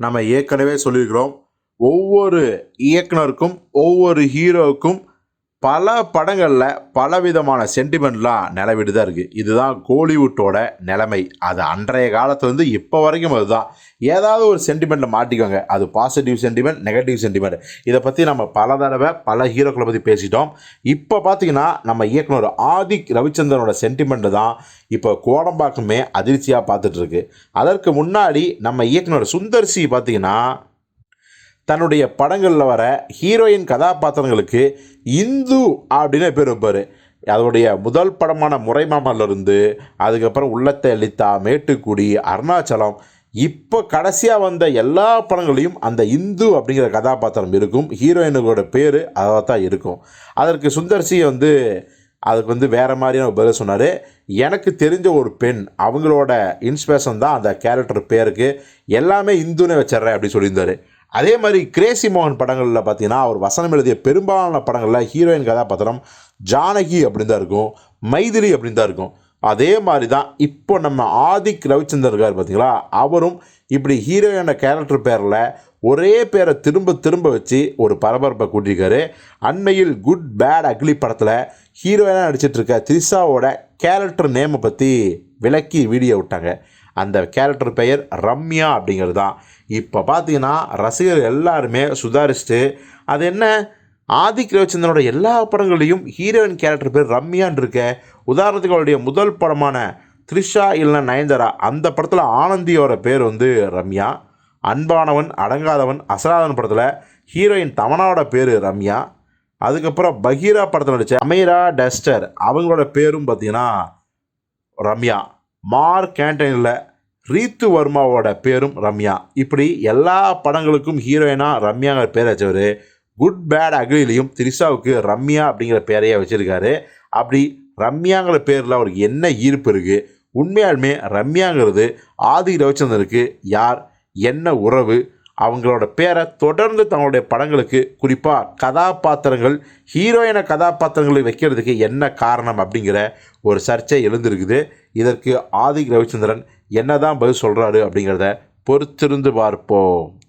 நம்ம ஏற்கனவே சொல்லியிருக்கிறோம். ஒவ்வொரு இயக்குனருக்கும் ஒவ்வொரு ஹீரோவுக்கும் பல படங்களில் பலவிதமான சென்டிமெண்ட்லாம் நிலவிட்டு தான் இருக்குது இதுதான் கோலிவுட்டோட நிலைமை. அது அன்றைய காலத்துலேருந்து இப்போ வரைக்கும் அதுதான். ஏதாவது ஒரு சென்டிமெண்ட்டில் மாட்டிக்கோங்க. அது பாசிட்டிவ் சென்டிமெண்ட் நெகட்டிவ் சென்டிமெண்ட் இதை பற்றி நம்ம பல தடவை பல ஹீரோக்களை பற்றி பேசிட்டோம். இப்போ பார்த்தீங்கன்னா நம்ம இயக்குனர் ஆதிக் ரவிச்சந்திரனோட சென்டிமெண்ட்டு தான் இப்போ கோடம்பாக்கமே அதிர்ச்சியாக பார்த்துட்ருக்கு அதற்கு முன்னாடி நம்ம இயக்குனர் சுந்தர்சி பார்த்திங்கன்னா பார்த்தீங்கன்னா தன்னுடைய படங்களில் வர ஹீரோயின் கதாபாத்திரங்களுக்கு இந்து அப்படின்னு பேர் வைப்பார் அதோடைய முதல் படமான முறைமாமலிருந்து அதுக்கப்புறம் உள்ளத்தை அளித்தா மேட்டுக்குடி அருணாச்சலம் இப்போ கடைசியாக வந்த எல்லா படங்களையும் அந்த இந்து அப்படிங்கிற கதாபாத்திரம் இருக்கும். ஹீரோயினுக்கோட பேர் அதாக தான் இருக்கும். அதற்கு சுந்தர்சி வந்து அதுக்கு வந்து வேறு மாதிரியான பதில் சொன்னார். எனக்கு தெரிஞ்ச ஒரு பெண் அவங்களோட இன்ஸ்பிரேஷன் தான் அந்த கேரக்டர் பேருக்கு. எல்லாமே இந்துன்னு வச்சிட்றேன் அப்படின்னு சொல்லியிருந்தாரு. அதே மாதிரி கிரேசி மோகன் படங்களில் பார்த்தீங்கன்னா அவர் வசனம் எழுதிய பெரும்பாலான படங்களில் ஹீரோயின் கதாபாத்திரம் ஜானகி அப்படின்னு தான் இருக்கும் மைதிலி அப்படின்னு தான் இருக்கும். அதே மாதிரி தான் இப்போ நம்ம ஆதிக் ரவிச்சந்தர் இருக்கார் பார்த்தீங்களா அவரும் இப்படி ஹீரோயின கேரக்டர் பேரில் ஒரே பேரை திரும்ப திரும்ப வச்சு ஒரு பரபரப்பை கூட்டியிருக்காரு. அண்மையில் குட் பேட் அக்லி படத்தில் ஹீரோயினாக நடிச்சிட்டு திரிஷாவோட த்ரிஷாவோட கேரக்டர் நேமை பற்றி விளக்கி வீடியோ விட்டாங்க. அந்த கேரக்டர் பெயர் ரம்யா அப்படிங்கிறது தான். இப்போ பார்த்தீங்கன்னா ரசிகர் எல்லாருமே சுதாரிச்சுட்டு அது என்ன? ஆதிக் ரவிச்சந்திரனோட எல்லா படங்களையும் ஹீரோயின் கேரக்டர் பேர் ரம்யான் இருக்க. உதாரணத்துக்கு அவருடைய முதல் படமான த்ரிஷா இல்லைன்னா நயன்தாரா அந்த படத்தில் ஆனந்தியோட பேர் வந்து ரம்யா. அன்பானவன் அடங்காதவன் அசராதவன் படத்தில் ஹீரோயின் தமனாவோட பேர் ரம்யா. அதுக்கப்புறம் பகீரா படத்தில் நடித்த அமீரா டஸ்டர் அவங்களோட பேரும் பார்த்திங்கன்னா ரம்யா. மார்க் கேண்டனில் ரீத்து வர்மாவோட பேரும் ரம்யா. இப்படி எல்லா படங்களுக்கும் ஹீரோயினாக ரம்யாங்கிற பேர் வச்சவர். குட் பேட் அக்லிலையும் திரிஷாவுக்கு ரம்யா அப்படிங்கிற பேரையே வச்சுருக்காரு. அப்படி ரம்யாங்கிற பேரில் அவருக்கு என்ன ஈர்ப்பு இருக்குது உண்மையாலுமே ரம்யாங்கிறது ஆதி ரவிச்சந்தருக்கு யார்? என்ன உறவு? அவங்களோட பேரை தொடர்ந்து தங்களுடைய படங்களுக்கு குறிப்பாக கதாபாத்திரங்கள் ஹீரோயின கதாபாத்திரங்களை வைக்கிறதுக்கு என்ன காரணம் அப்படிங்கிற ஒரு சர்ச்சை எழுந்திருக்குது. இதற்கு ஆதிக் ரவிச்சந்திரன் என்னதான் பதில் சொல்கிறாரு அப்படிங்கிறத பொறுத்திருந்து பார்ப்போம்.